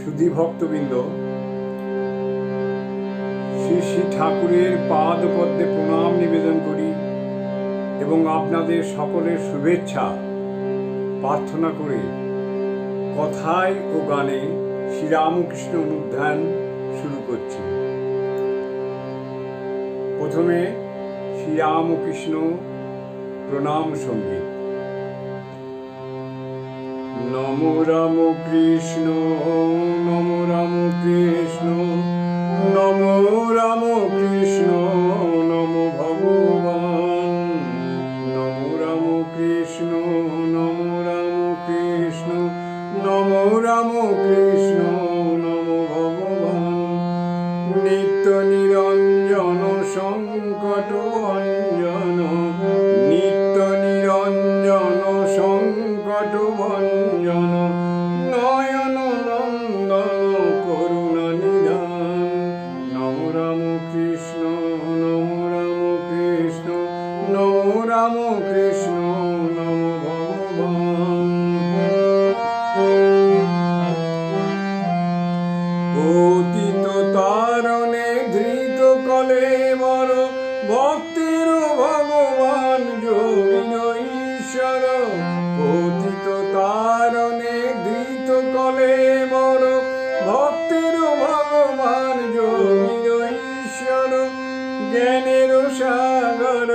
সুধী ভক্তবৃন্দ শ্রী শ্রী ঠাকুরের পাদ পদ্মে প্রণাম নিবেদন করি এবং আপনাদের সকলের শুভেচ্ছা প্রার্থনা করে কথায় ও গানে শ্রীরামকৃষ্ণ অনুধ্যান শুরু করছি। প্রথমে শ্রীরামকৃষ্ণ প্রণাম সংগীত। নম রাম কৃষ্ণ, নমো রাম কৃষ্ণ, নমো রাম কৃষ্ণ, নমো ভগবান। নমো রাম কৃষ্ণ, নমো রাম কৃষ্ণ, নমো রাম কৃষ্ণ। ভক্তির ভগবান যোগিন ঈশ্বর পতিত তারণে ধৃত কলে ভক্তির ভগবান যোগিন ঈশ্বর জ্ঞানের সাগর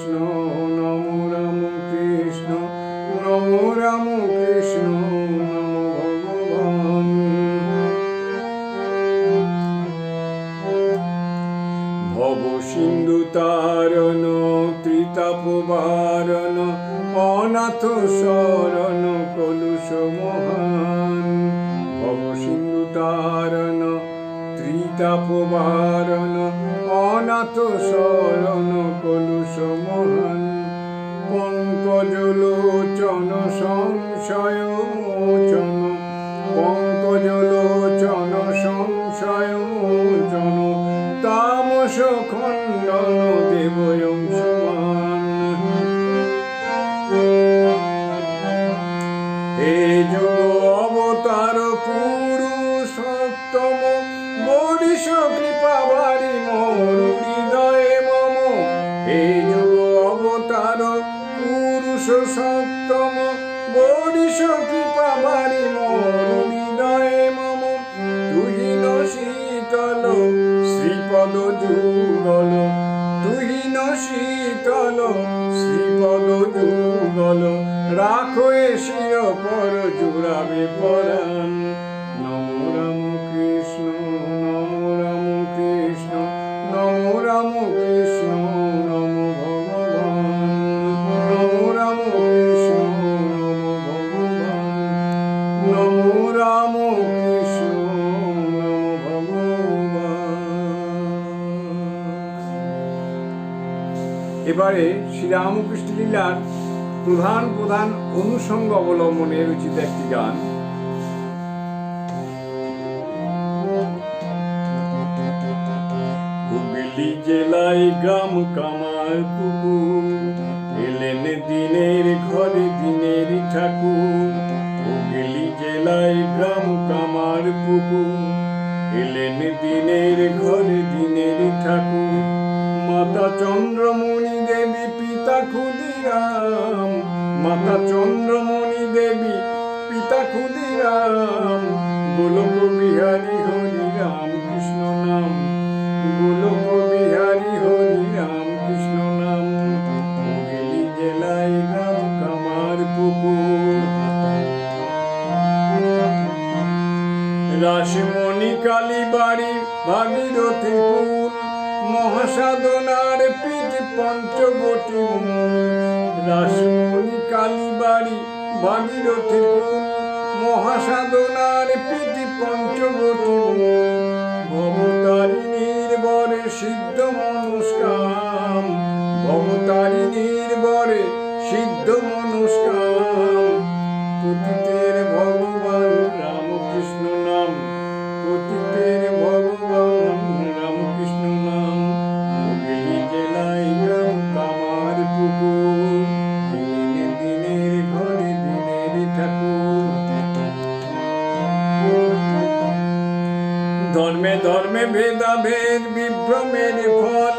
কৃষ্ণ, নম রাম কৃষ্ণ, নম রাম কৃষ্ণ, নম ভগবান। ভব সিন্ধু তারণ, ত্রিতাপ বারণ, অনাথ শরণ, কলুষ মহান। ভব সিন্ধু তারণ, ত্রিতাপ বারণ অনাথ শরণ কলুষ মহান। পঙ্কজ লোচন সংশয় মোচন পঙ্কজ লোচন সংশয় মোচন তামস খণ্ডন দেবয়ংসমান পুরুষ সপ্তম বরিষ কৃপা বাড়ি মোর মম। তুহিন শীতল, শ্রীপদ যুগল তুহিন শীতল, শ্রীপদ যুগল রাখো এসিয় পর জুড়াবে পরাণ। এবারে শ্রীরামকৃষ্ণ লীলার প্রধান প্রধান অনুষঙ্গ অবলম্বনে রচিত একটি গান। হুগলি জেলায় গ্রাম কামার পুকুর এলেন দিনের ঘরে দিনের ঠাকুর। হুগলি জেলায় গ্রাম কামার পুকুর এলেন দিনের ঘরে দিনের ঠাকুর। মাতা চন্দ্রমণি দেবী পিতা ক্ষুদিরাম। মাতা চন্দ্রমণি দেবী পিতা ক্ষুদিরাম। গোলক বিহারী হরি রাম কৃষ্ণ নাম। গোলক বিহারী হরি রাম কৃষ্ণ নাম। হুগলি জেলায় গ্রাম কামার পুকুর। রাসমণি কালী বাড়ি ভাগীরথী কুল মহাসাধনার পীঠ পঞ্চবটী রাসমণি কালী বাড়ি ভাগীরথী মহাসাধনার পীঠ পঞ্চবটী ভবতারিণীর বরে সিদ্ধ মনুষ্কাম। ভবতারিণীর বরে সিদ্ধ মনুষ্কাম ভেদাভেদ বিভ্রমের ফল।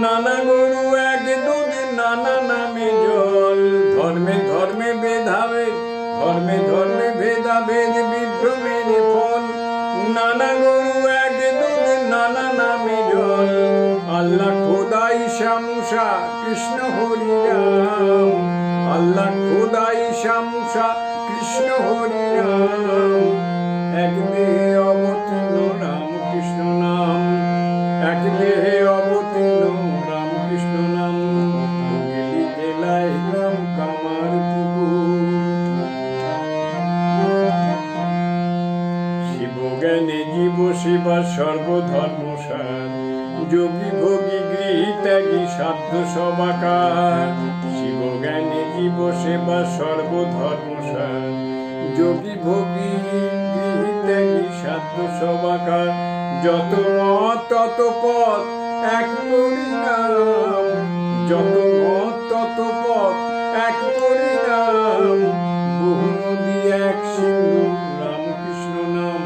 নানা গরু এক দুধ, নানা নামে জল। ধর্মে ধর্মে ভেদাভেদ ধর্মে ধর্মে ভেদাভেদ বিভ্রমের ফল। নানা গরু এক দুধ, নানা নামে জল। আল্লাহ খোদাই শামুষা কৃষ্ণ হরি রাম। আল্লাহ খোদাই শামুষা কৃষ্ণ হরি রাম। এক দেহে অবতীর্ণ দেহে অবতীর্ণ রামকৃষ্ণ নাম হুগলি জেলায় গ্রাম কামার শিব জ্ঞানে জীব সেবা সর্বধর্ম যোগী ভোগী গৃহী সাধ্য সবাকার। শিব জ্ঞানে জীব সেবা সর্বধর্ম যোগী ভোগী গৃহী সাধ্য সবাকার। যত মত, তত পথ এক পরিণাম। যত মত, তত পথ এক পরিণাম। বহু নদী এক সিন্ধু, রামকৃষ্ণ নাম।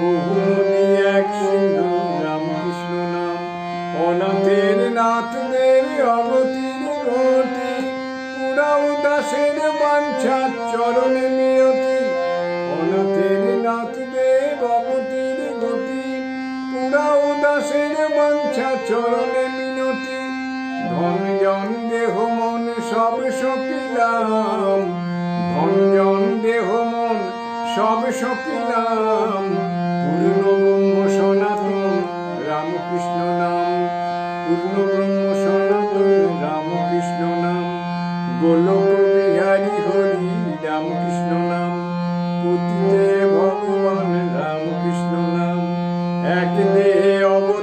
বহু নদী এক সিন্ধু, রামকৃষ্ণ নাম। অনাথের নাথ দেব অগতির গতি পুরা উদাসের বাঞ্ছা, চরণে বাঞ্ছা চরণে মিনতি ধনজন দেহ মন সব সকিলাম। ধনজন দেহ মন সব সকিলাম। পূর্ণ ব্রহ্ম সনাতন রামকৃষ্ণ নাম। পূর্ণ ব্রহ্ম সনাতন রামকৃষ্ণ নাম। গোলক বিহারী হরি রামকৃষ্ণ নাম। পুতিতে ভগবান রামকৃষ্ণ নাম। এক দেহে অব